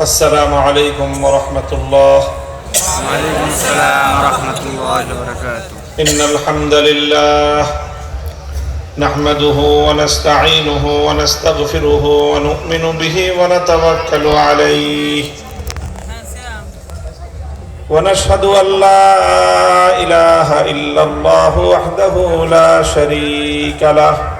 السلام عليكم ورحمة الله. وعليكم السلام ورحمة الله وبركاته. إن الحمد لله نحمده ونستعينه ونستغفره ونؤمن به ونتوكل عليه. ونشهد أن لا إله إلا الله وحده لا شريك له.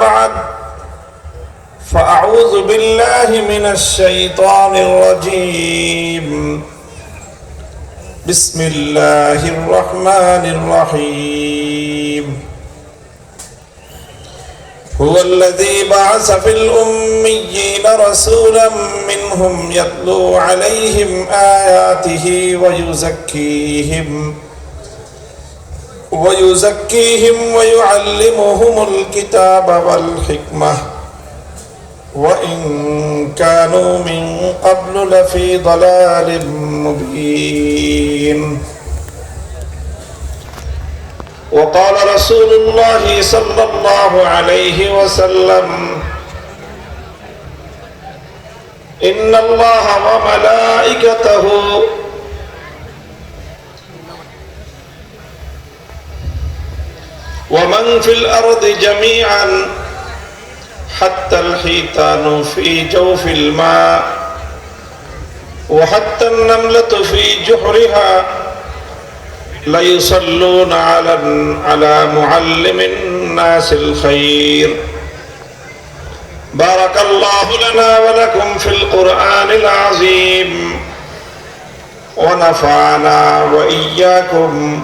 بعد فأعوذ بالله من الشيطان الرجيم بسم الله الرحمن الرحيم هو الذي بعث في الأميين رسولا منهم يتلو عليهم آياته ويزكيهم ويزكيهم ويعلمهم الكتاب والحكمة وإن كانوا من قبل لفي ضلال مبين وقال رسول الله صلى الله عليه وسلم إن الله وملائكته ومن في الأرض جميعا حتى الحيتان في جوف الماء وحتى النملة في جحرها ليصلون على على معلم الناس الخير. بارك الله لنا ولكم في القرآن العظيم ونفعنا وإياكم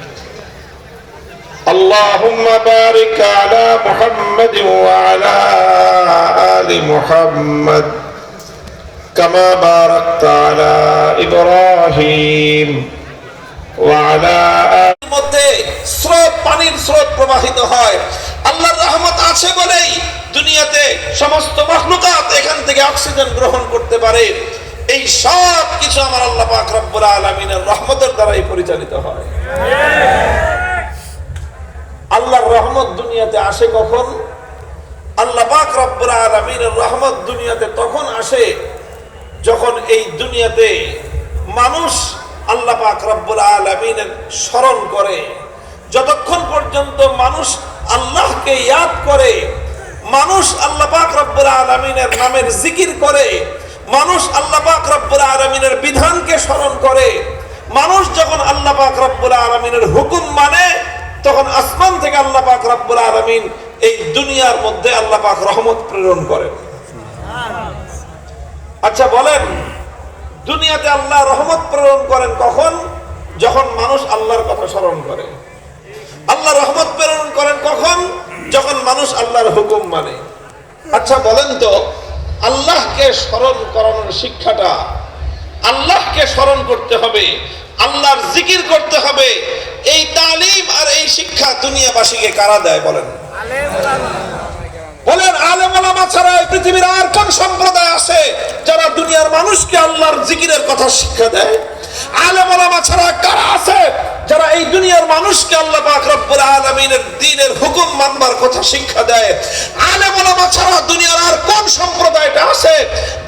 اللهم بارك على محمد وعلى آل محمد كما باركت على إبراهيم وعلى آل মধ্যে স্রোত পানির স্রোত প্রবাহিত হয় আল্লাহর রহমত আছে বলেই দুনিয়াতে সমস্ত মখলুকাত এখান থেকে অক্সিজেন গ্রহণ করতে পারে এই সব কিছু আমার আল্লাহ পাক রব্বুল আলামিনের রহমতের দ্বারাই পরিচালিত হয় আল্লাহর রহমত দুনিয়াতে আসে কখন? আল্লাহ পাক রব্বুল আলামিনের রহমত দুনিয়াতে তখন আসে যখন এই দুনিয়াতে মানুষ আল্লাহ পাক রব্বুল আলামিনের স্মরণ করে। যতক্ষণ পর্যন্ত মানুষ আল্লাহকে ইয়াদ করে, মানুষ আল্লাহ পাক রব্বুল আলামিনের নামের জিকির করে, মানুষ আল্লাহ পাক রব্বুল আলামিনের বিধানকে স্মরণ করে, মানুষ যখন আল্লাহ পাক রব্বুল আলামিনের হুকুম মানে তখন আসমান থেকে আল্লাহ পাক রব্বুল আলামিন এই দুনিয়ার মধ্যে আল্লাহ পাক রহমত প্রেরণ করেন। আচ্ছা বলেন, দুনিয়াতে আল্লাহ রহমত প্রেরণ করেন কখন? যখন মানুষ আল্লাহর কথা স্মরণ করে। আল্লাহ রহমত প্রেরণ করেন কখন? যখন মানুষ আল্লাহর হুকুম মানে। আচ্ছা বলেন তো, আল্লাহকে স্মরণ করানোর শিক্ষাটা আল্লাহকে স্মরণ করতে হবে, আল্লাহর জিকির করতে হবে এই তালিম আর এই শিক্ষা দুনিয়াবাসীকে কারা দেয় বলেন? বলেন আলেম ছাড়া এই পৃথিবীর আর কোন সম্প্রদায় আছে যারা দুনিয়ার মানুষকে আল্লাহর জিকিরের কথা শিক্ষা দেয়? আলেম ছাড়া কারা আছে যারা এই দুনিয়ার মানুষকে আল্লাহ পাক রব্বুল আলামিনের দ্বীনের হুকুম মানবার কথা শিক্ষা দেয়? আলেম ওলামা ছাড়া দুনিয়ার আর কোন সম্প্রদায়টা আছে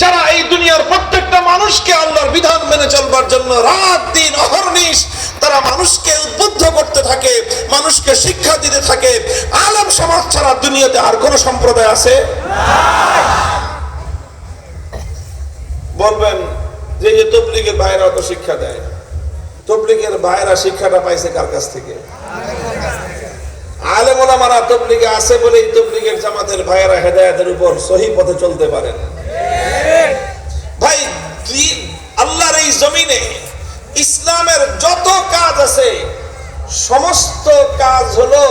যারা এই দুনিয়ার প্রত্যেকটা মানুষকে আল্লাহর বিধান মেনে চলবার জন্য রাত দিন অহর্নিশ তারা মানুষকে উদ্বুদ্ধ করতে থাকে, মানুষকে শিক্ষা দিতে থাকে। আলম সমাজ ছাড়া দুনিয়াতে আর কোন সম্প্রদায় আছে? বলবেন যে যে তবলিগের ভাইরা তো শিক্ষা দেয়। তবলিগের ভাইরা শিক্ষাটা পাইছে কার কাছ থেকে? আলেম ওলামারা তবলিগে আছে বলেই তবলিগের জামাতের ভাইয়েরা হেদায়েতের উপর সহি পথে চলতে পারেন ভাই দিন আল্লাহর এই জমিনে ইসলামের যত কাজ আছে, সমস্ত কাজ হলো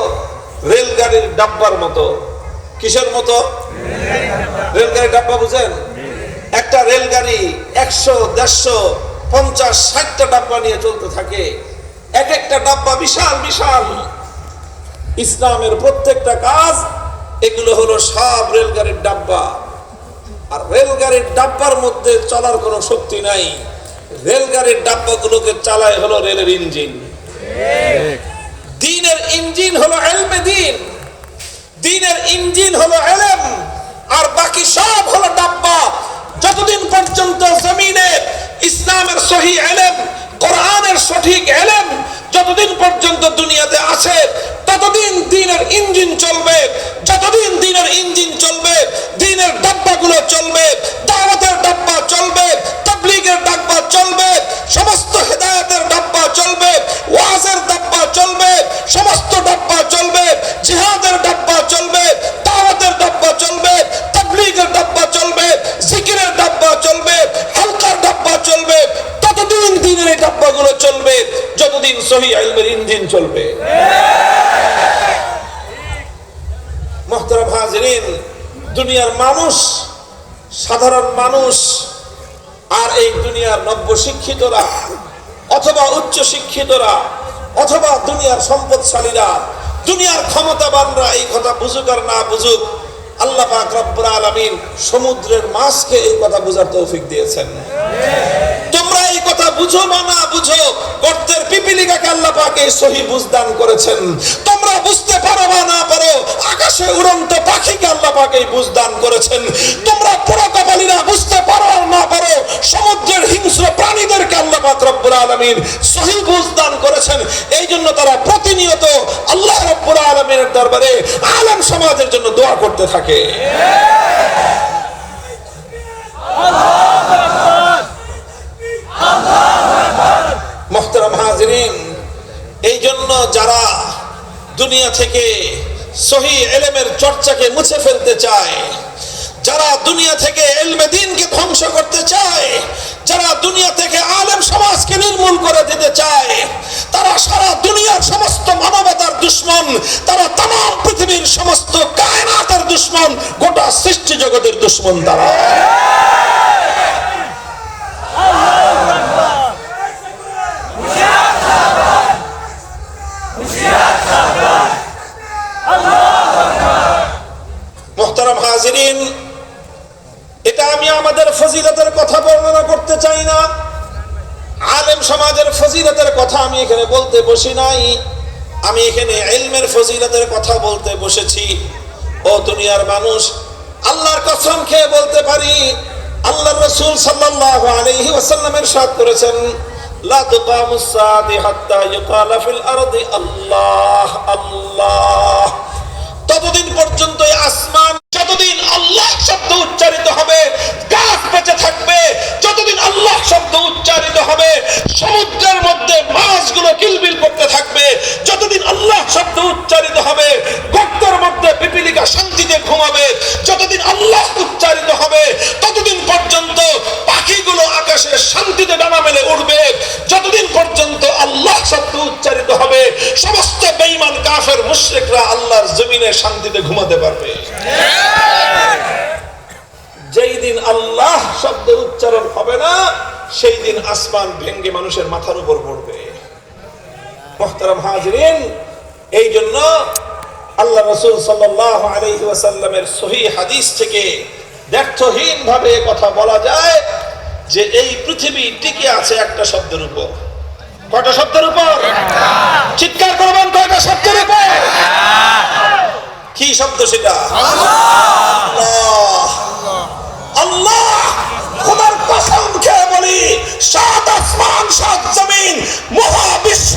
রেলগাড়ির ডাব্বার মতো। কিসের মতো? রেলগাড়ির ডাব্বা বুঝেন? একটা রেলগাড়ি একশো, দেড়শো, পঞ্চাশ, ষাটটা ডাব্বা নিয়ে চলতে থাকে। এক একটা ডাব্বা বিশাল বিশাল। ইসলামের প্রত্যেকটা কাজ এগুলো হলো সব রেলগাড়ির ডাব্বা। আর রেলগাড়ির ডাব্বার মধ্যে চলার কোনো শক্তি নাই। রেলগাড়ির ডাব্বাগুলোকে চালায় হলো রেলের ইঞ্জিন। দিনের ইঞ্জিন হলো এলমে দিন। দিনের ইঞ্জিন হলো এলেম আর বাকি সব হলো ডাব্বা। যতদিন পর্যন্ত জমিনে ইসলামের সহি এলেম কোরআনের সঠিক এলেম যতদিন পর্যন্ত দুনিয়াতে আছে, ততদিন দিনের ইঞ্জিন চলবে। যতদিন দিনের ইঞ্জিন চলবে, দিনের ডাব্বাগুলো চলবে। সহি ইঞ্জিন চলবে। মোহতারাম হাজরিন, দুনিয়ার মানুষ, সাধারণ মানুষ, আর এই দুনিয়ার নব্য শিক্ষিতরা, অথবা উচ্চ শিক্ষিতরা, অথবা দুনিয়ার সম্পদশালীরা, দুনিয়ার ক্ষমতাবানরা, এই কথা বুঝুক আর না বুঝুক, আল্লাহ পাক রব্বুল সমুদ্রের মাছকে এই কথা বুঝার তৌফিক দিয়েছেন। বুঝো বুঝো। গর্তের পিপিলিকাকে আল্লাহ পাক সহি করেছেন। তোমরা বুঝতে পারো না পারো। আকাশে উড়ন্ত পাখিকে আল্লাহ পাক বুঝদান করেছেন। তোমরা পুরো কপালীরা বুঝতে পারো না পারো। সমুদ্রের হিংস্র প্রাণীদেরকে আল্লাহ পাক রব্বুল আলামিন সহি বুঝদান করেছেন। এই জন্য তারা প্রতিনিয়ত আল্লাহ রব্বুল আলামিনের দরবারে আলেম সমাজের জন্য দোয়া করতে থাকে। মোহতারাম হাজরিন এই জন্য যারা দুনিয়া থেকে সহি এলেমের চর্চাকে মুছে ফেলতে চায়, যারা দুনিয়া থেকে এলমে দিনকে ধ্বংস করতে চায়, যারা দুনিয়া থেকে আলেম সমাজকে নির্মূল করে দিতে চায়, তারা সারা দুনিয়ার সমস্ত মানবতার দুশ্মন, তারা তাম পৃথিবীর সমস্ত কায়নাতের দুশ্মন, গোটা সৃষ্টি জগতের দুশ্মন তারা মোহতারাম হাজিরিন এটা আমি আমাদের ফজিলতের কথা বর্ণনা করতে চাই না আলেম সমাজের ফজিলতের কথা আমি এখানে বলতে বসি নাই। আমি এখানে এলমের ফজিলতের কথা বলতে বসেছি। ও দুনিয়ার মানুষ, আল্লাহর কসম খেয়ে বলতে পারি আল্লাহ রসুল সাল্লাল্লাহু আলাইহি ওয়াসাল্লামের সাথ করেছেন, লা তুকামুস সাদি হাত্তা ইউকালা ফিল আরদি, আল্লাহ আল্লাহ যতদিন আল্লাহ উচ্চারিত হবে, ততদিন পর্যন্ত পাখিগুলো আকাশে শান্তিতে ডানা মেলে উঠবে যতদিন পর্যন্ত আল্লাহ শব্দ উচ্চারিত হবে, সমস্ত বেঈমান কাফের মুশরিকরা আল্লাহর জমিনে শান্তিতে ঘুমাতে পারবে। যেই দিন আল্লাহ শব্দ উচ্চারণ হবে না, সেই দিন আসমান ভেঙ্গে মানুষের মাথার উপর পড়বে। এই জন্য আল্লাহ রসুল সাল্লাহ সহি হাদিস থেকে ব্যর্থহীন ভাবে কথা বলা যায় যে এই পৃথিবী টিকে আছে একটা শব্দের উপর। কয়টা শব্দের উপর? চিৎকার করবেন কয়টা শব্দের উপর? কি শব্দ সেটা? আল্লাহ। আল্লাহ। খোদার কসম খেয়ে বলি, সাত আসমান, সাত জমিন মহাবিশ্ব